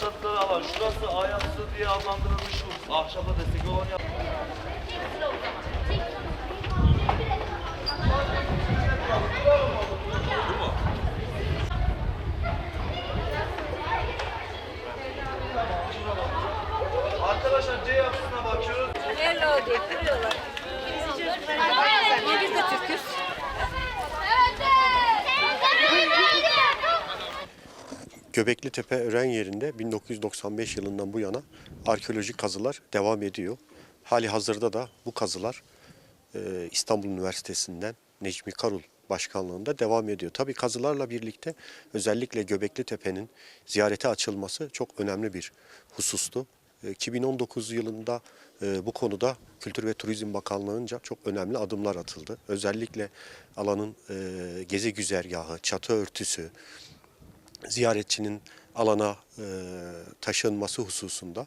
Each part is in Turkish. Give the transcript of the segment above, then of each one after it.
Başlattıkları alan şurası ayaksı diye adlandırılmış ahşaba destek olan yer. Arkadaşlar C yapısına bakıyoruz. Hello diye kırıyorlar. Göbekli Tepe Ören yerinde 1995 yılından bu yana arkeolojik kazılar devam ediyor. Hali hazırda da bu kazılar e, İstanbul Üniversitesi'nden Necmi Karul başkanlığında devam ediyor. Tabii kazılarla birlikte özellikle Göbekli Tepe'nin ziyarete açılması çok önemli bir husustu. E, 2019 yılında e, bu konuda Kültür ve Turizm Bakanlığı'nca çok önemli adımlar atıldı. Özellikle alanın e, gezi güzergahı, çatı örtüsü, ziyaretçinin alana e, taşınması hususunda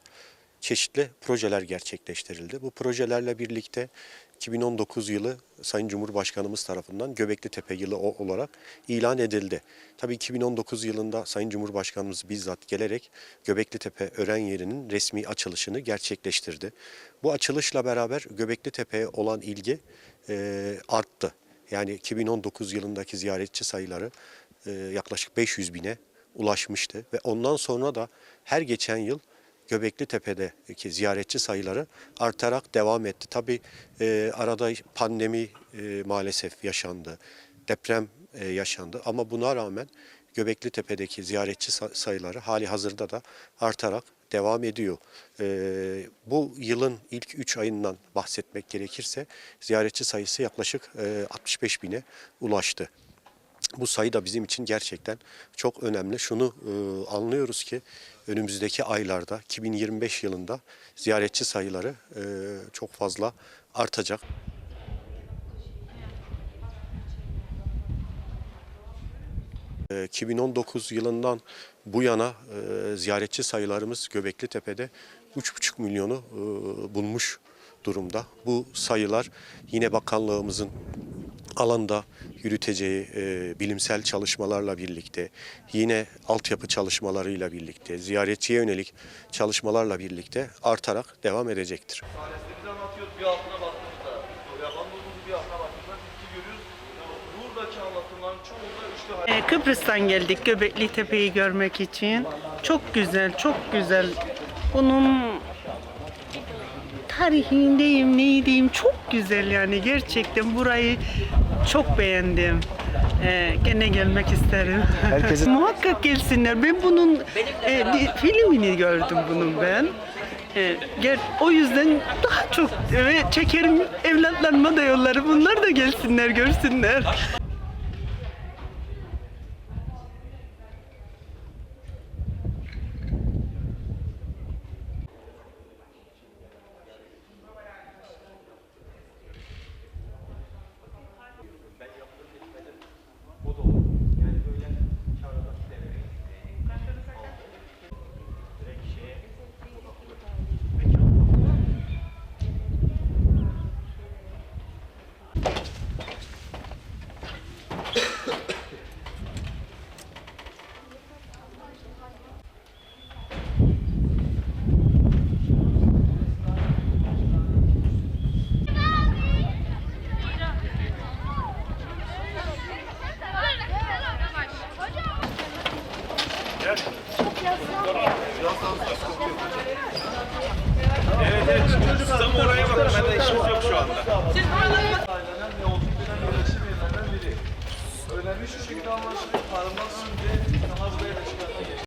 çeşitli projeler gerçekleştirildi. Bu projelerle birlikte 2019 yılı Sayın Cumhurbaşkanımız tarafından Göbekli Tepe yılı olarak ilan edildi. Tabii 2019 yılında Sayın Cumhurbaşkanımız bizzat gelerek Göbekli Tepe öğren yerinin resmi açılışını gerçekleştirdi. Bu açılışla beraber Göbekli Tepe'ye olan ilgi e, arttı. Yani 2019 yılındaki ziyaretçi sayıları yaklaşık 500 bine ulaşmıştı ve ondan sonra da her geçen yıl Göbekli Tepe'deki ziyaretçi sayıları artarak devam etti. Tabi arada pandemi e, maalesef yaşandı, deprem e, yaşandı ama buna rağmen Göbekli Tepe'deki ziyaretçi sa- sayıları hali hazırda da artarak devam ediyor. E, bu yılın ilk 3 ayından bahsetmek gerekirse ziyaretçi sayısı yaklaşık e, 65 bine ulaştı. Bu sayı da bizim için gerçekten çok önemli. Şunu e, anlıyoruz ki önümüzdeki aylarda 2025 yılında ziyaretçi sayıları e, çok fazla artacak. E, 2019 yılından bu yana e, ziyaretçi sayılarımız Göbekli Tepe'de 3,5 milyonu e, bulmuş durumda. Bu sayılar yine bakanlığımızın alanda yürüteceği e, bilimsel çalışmalarla birlikte, yine altyapı çalışmalarıyla birlikte, ziyaretçiye yönelik çalışmalarla birlikte artarak devam edecektir. Bir altına baktığımızda, bir altına baktığımızda görüyoruz. Buradaki üçlü. Ee, Kıbrıs'tan geldik Göbekli Tepe'yi görmek için. Çok güzel, çok güzel. Bunun tarihindeyim, neydeyim çok güzel yani gerçekten burayı çok beğendim. Ee, gene gelmek isterim. Muhakkak gelsinler. Ben bunun e, bir filmini gördüm bunun ben. Gel, o yüzden daha çok ve çekerim evlatlarıma da yolları. Bunlar da gelsinler, görsünler. Ailenen ve